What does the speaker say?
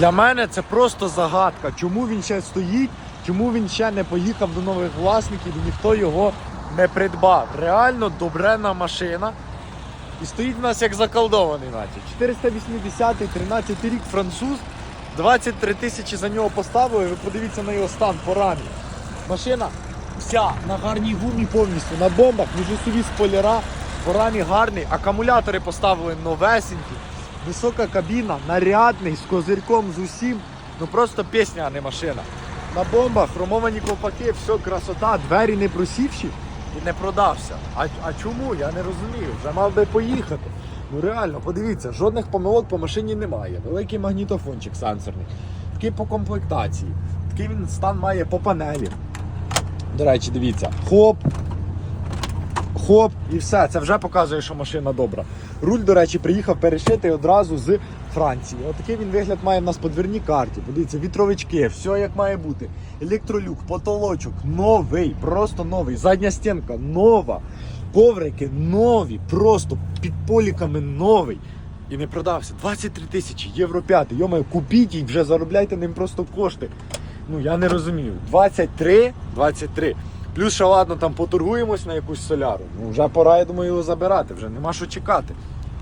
Для мене це просто загадка. Чому він ще стоїть, чому він ще не поїхав до нових власників і ніхто його не придбав. Реально добрена машина. І стоїть у нас як заколдований, наче. 480-й, 13 рік француз. 23 тисячі за нього поставили. Ви подивіться на його стан по рамі. Машина вся на гарній гумі повністю, на бомбах, міжусові спойлера, по рамі гарний, акумулятори поставили новесенькі, висока кабіна, нарядний, з козирьком, з усім. Ну просто пісня, а не машина. На бомбах хромовані ковпаки, все красота, двері не просівші і не продався. А, а чому? Я не розумію. Вже мав би поїхати. Ну реально, подивіться, жодних помилок по машині немає. Великий магнітофончик сенсорний. Такий по комплектації. Такий він стан має по панелі. До речі, дивіться, хоп. Хоп, і все. Це вже показує, що машина добра. Руль, до речі, приїхав перешитий одразу з Франції. Отакий він вигляд має в нас по дверній карті. Подивіться, вітровички, все як має бути. Електролюк, потолочок, новий, просто новий. Задня стінка нова. Коврики нові, просто під поліками новий. І не продався. 23 тисячі, євро 5. Йомаю, купіть і вже заробляйте ним просто кошти. Ну я не розумію. 23, 23. Плюс ще ладно, там поторгуємось на якусь соляру. Ну вже пора, я думаю, його забирати, вже нема що чекати.